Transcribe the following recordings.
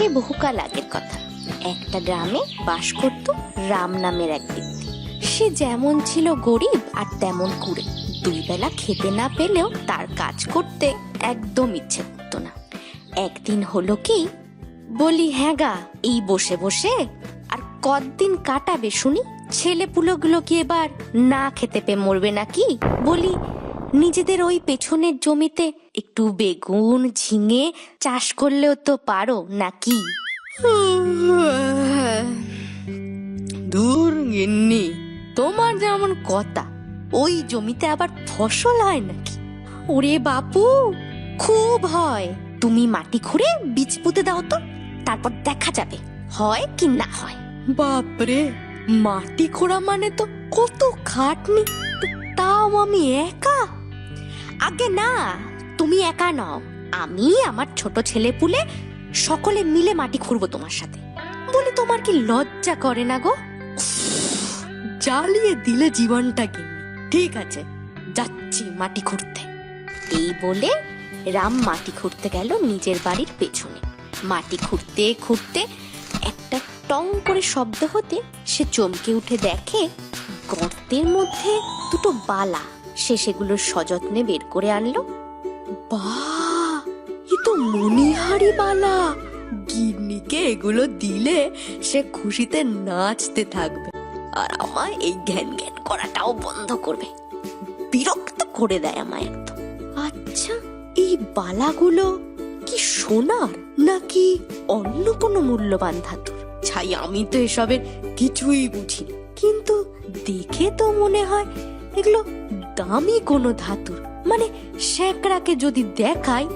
সে বহুকাল আগের কথা। একটা গ্রামে বাস করত রাম নামের এক ব্যক্তি। সে যেমন ছিল গরিব আর তেমন কুড়ে। দুই বেলা খেতে না পেলেও তার কাজ করতে একদম ইচ্ছে করতো না। একদিন হলো কি, বলি হ্যাঁ গা, এই বসে বসে। আর কতদিন কাটাবে শুনি? ছেলে পুলোগুলো কি এবার না খেতে পেয়ে মরবে নাকি? বলি, নিজেদের ওই পেছনের জমিতে একটু বেগুন, ঝিঙে চাষ করলেও তো পারো, নাকি? দূর গিন্নি। তোমার যেমন কথা, ওই জমিতে আবার ফসল হয় নাকি? ওরে বাপু, খুব হয়। তুমি মাটি খুঁড়ে বীজ পুঁতে দাও তো, তারপর দেখা যাবে, হয় কি না হয়। বাপরে, মাটি খোঁড়া মানে তো কত খাটনি, তাও আমি একা? আগে না তুমি একা নও, আমি আমার ছোট ছেলে পুলে সকলে মিলে মাটি খুঁড়বো তোমার সাথে। বলি, তোমার কি লজ্জা করে না গো? জ্বালিয়ে দিলে জীবনটা কি? ঠিক আছে, যাচ্ছি মাটি খুঁড়তে। এই বলে রাম মাটি খুঁড়তে গেল নিজের বাড়ির পেছনে। মাটি খুঁড়তে খুঁড়তে একটা টং করে শব্দ হতে সে চমকে উঠে দেখে গর্তের মধ্যে দুটো বালা। সে সেগুলো সযত্নে বের করে আনলো। বাহ এ তো মনিহারি বালা। গিন্নিকে এগুলো দিলে সে খুশিতে নাচতে থাকবে আর আমায় এই জ্ঞান জ্ঞান করাটাও বন্ধ করবে। বিরক্ত করে দেয় আমায় একদম। আচ্ছা এই বালাগুলো কি সোনার নাকি অন্য কোনো মূল্যবান ধাতুর? ছাই, আমি তো এসবের কিছুই বুঝি। কিন্তু দেখে তো মনে হয় এগুলো দামি কোনো ধাতুর। মানে শ্যাকরাকে যদি দেখায়,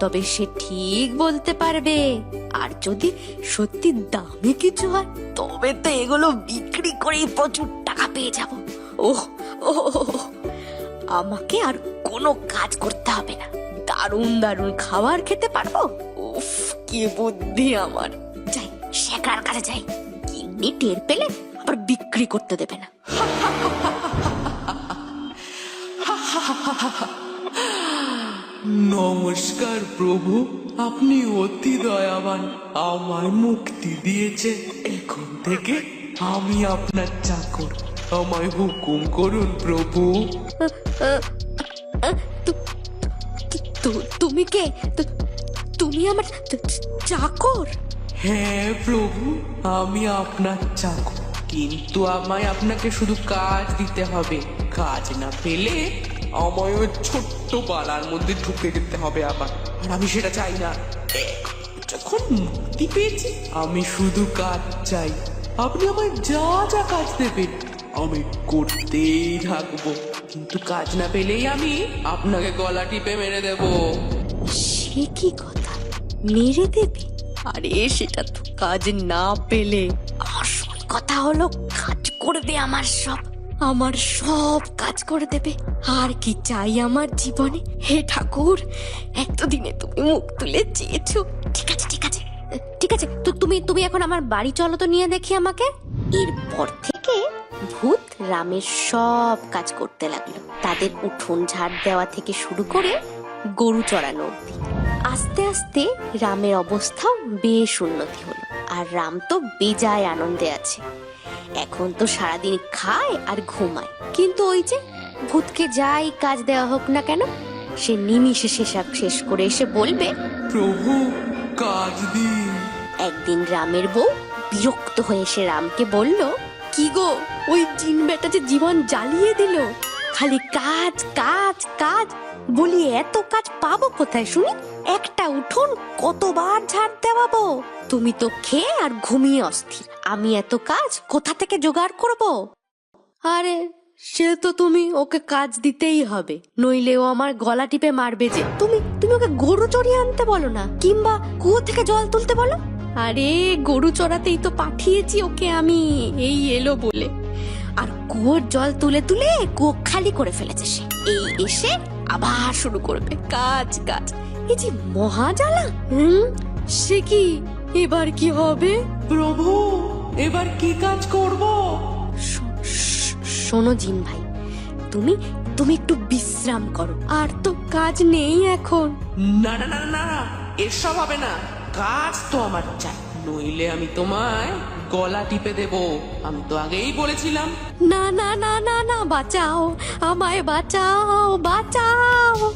তবে সে ঠিক বলতে পারবে। আর যদি সত্যি দামি কিছু হয়, তবে তো এগুলো বিক্রি করেই প্রচুর টাকা পেয়ে যাব। ওহ ও আমাকে আর কোনো কাজ করতে হবে না। দারুণ দারুণ খাবার খেতে পারব? উফ, কি বুদ্ধি আমার। যাই শেখার কাছে যাই। কিন্নি টের পেলে আবার বিক্রি করতে দেবে না। নমস্কার প্রভু আপনি অতি দয়াবান আমায় মুক্তি দিয়েছে। এখন থেকে আমি আপনার চাকর। আমায় হুকুম করুন প্রভু। তুমি কে? তু- তুমি আমার চাকর? হ্যাঁ প্রভু আমি আপনার চাকর। কিন্তু আমায় আপনাকে শুধু কাজ দিতে হবে। কাজ না পেলে ওই ছোট্ট পালার মধ্যে ঢুকে যেতে হবে আবার। আর আমি সেটা চাই না। যখন মুক্তি পেয়েছি, আমি শুধু কাজ চাই। আপনি আমায় যা যা কাজ দেবেন, আমি করতেই থাকব। কিন্তু কাজ না পেলেই আমি আপনাকে গলা টিপে মেরে দেবো। সে কি কথা? মেরে দেবে? আরে, সেটা তো কাজ না পেলে। আসল কথা হলো, কাজ করবে আমার সব আমার সব কাজ করে দেবে। আর কি চাই আমার জীবনে? হে ঠাকুর, এতদিনে তুমি মুখ তুলে চেয়েছো। ঠিক আছে ঠিক আছে। ঠিক আছে, তো তুমি তুমি এখন আমার বাড়ি চলো তো নিয়ে দেখি আমাকে। এরপর থেকে ভূত রামের সব কাজ করতে লাগল। তাদের উঠোন ঝাড় দেওয়া থেকে শুরু করে গরু চড়ানো অব্দি আস্তে আস্তে রামের অবস্থা বেশ উন্নতি হলো। আর রাম তো বেজায় আনন্দে আছে। এখন তো সারাদিন খায় আর ঘুমায়। কিন্তু ওই যে ভূতকে যাই কাজ দেওয়া হোক না কেন সে নিমিষে সেসব শেষ করে এসে বলবে প্রভু কাজ দিন। একদিন রামের বউ বিরক্ত হয়ে এসে রামকে বলল কি গো ওই জিন বেটা যে জীবন জ্বালিয়ে দিল? খালি কাজ কাজ কাজ। বলি, এত কাজ পাবো কোথায় শুনি? একটা উঠোন কতবার ঝাড় দেওয়াবো? তুমি তো খেয়ে আর ঘুমিয়ে অস্থির। আমি এত কাজ কোথা থেকে জোগাড় করব? আরে, সে তো তুমি ওকে কাজ দিতেই হবে। নইলে ও আমার গলা টিপে মারবে যে, তুমি তুমি ওকে গরু চড়িয়ে আনতে বলো না, কিংবা কুয়ো থেকে জল তুলতে বলো? আরে, গরু চড়াতেই তো পাঠিয়েছি ওকে আমি, এই এলো বলে। আর কুয়োর জল তুলে তুলে কুয়ো খালি করে ফেলেছে সে। এই এসে আবার শুরু করবে। কাজ কাজ এই যে মহাজালা হুম? সে কি? এবার কি হবে? প্রভু এবার কি কাজ করব? শোনো জিন ভাই তুমি তুমি একটু বিশ্রাম করো। আর তো কাজ নেই এখন। না না না না এসব হবে না। কাজ তো আমার চাই। নইলে আমি তোমায় গলা টিপে দেব। আমি তো আগেই বলেছিলাম। না না না না না, বাঁচাও। আমায় বাঁচাও বাঁচাও।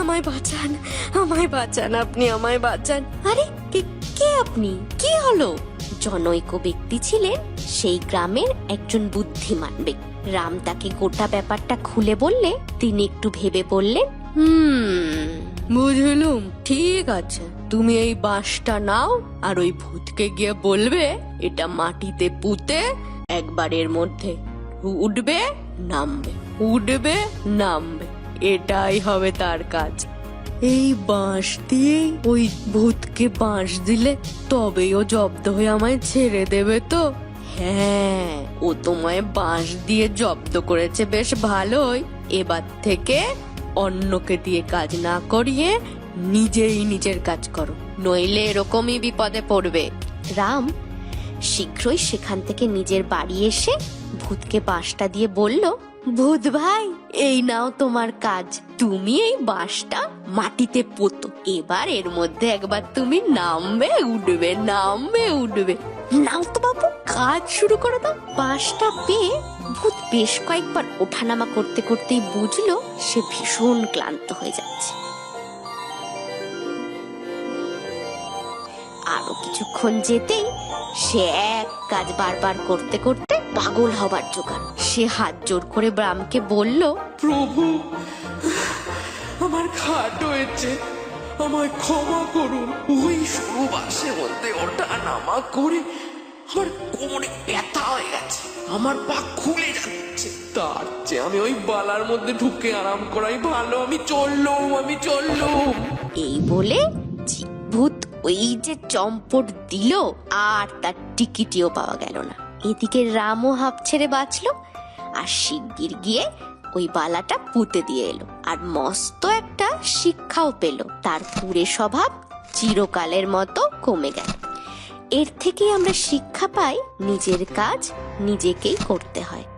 আমায় বাঁচান আমায় বাঁচান, আপনি আমায় বাঁচান। আরে, কে কে আপনি? কি হলো? জনৈক ব্যক্তি ছিলেন, সেই গ্রামের একজন বুদ্ধিমান ব্যক্তি। রাম তাকে গোটা ব্যাপারটা খুলে বললে, তিনি একটু ভেবে বললেন, হুম বুঝলুম ঠিক আছে। তুমি এই বাঁশটা নাও আর ওই ভূতকে গিয়ে বলবে, এটা মাটিতে পুঁতে একবারের মধ্যে উঠবে, নামবে। উঠবে, নামবে। এটাই হবে তার কাজ। এই বাঁশ দিয়ে ওই ভূতকে বাঁশ দিলে তবেই ও জব্দ হয়ে আমায় ছেড়ে দেবে তো। হ্যাঁ ও তোমায় বাঁশ দিয়ে জব্দ করেছে বেশ ভালোই। এবার থেকে অন্যকে দিয়ে কাজ না করিয়ে নিজেই নিজের কাজ করো। নইলে এরকমই বিপদে পড়বে। রাম শীঘ্রই সেখান থেকে নিজের বাড়ি এসে ভূতকে বাঁশটা দিয়ে বলল ভূত ভাই এই নাও তোমার কাজ। তুমি এই বাঁশটা মাটিতে পোতো। এবার এর মধ্যে একবার তুমি নামবে উঠবে নামবে উঠবে। নাও তো বাবু কাজ শুরু করে দাও। বাঁশটা পেয়ে ভূত বেশ কয়েকবার ওঠানামা করতে করতেই বুঝলো সে ভীষণ ক্লান্ত হয়ে যাচ্ছে। আরও কিছুক্ষণ যেতেই সে এক কাজ বারবার করতে করতে পাগল হবার জোগাড়। সে হাত জোর করে ব্রামকে বলল, প্রভু, আমার খাট হয়েছে আমায় ক্ষমা করুন। ওই সরু বাসের মধ্যে ওঠা নামা করে আমার কোমরে ব্যথা হয়ে গেছে। আমার পা খুলে যাচ্ছে। তার চেয়ে আমি ওই বালার মধ্যে ঢুকে আরাম করাই ভালো। আমি চললুম আমি চললুম। এই বলে ভূত ওই যে চম্পট দিল আর তার টিকিটিও পাওয়া গেল না। এদিকে রামও হাঁপ ছেড়ে বাঁচলো আর শিগগির গিয়ে ওই বালাটা পুঁতে দিয়ে এলো আর মস্ত একটা শিক্ষাও পেল। তার পুরে স্বভাব চিরকালের মতো কমে গেল। এর থেকেই আমরা শিক্ষা পাই নিজের কাজ নিজেকেই করতে হয়।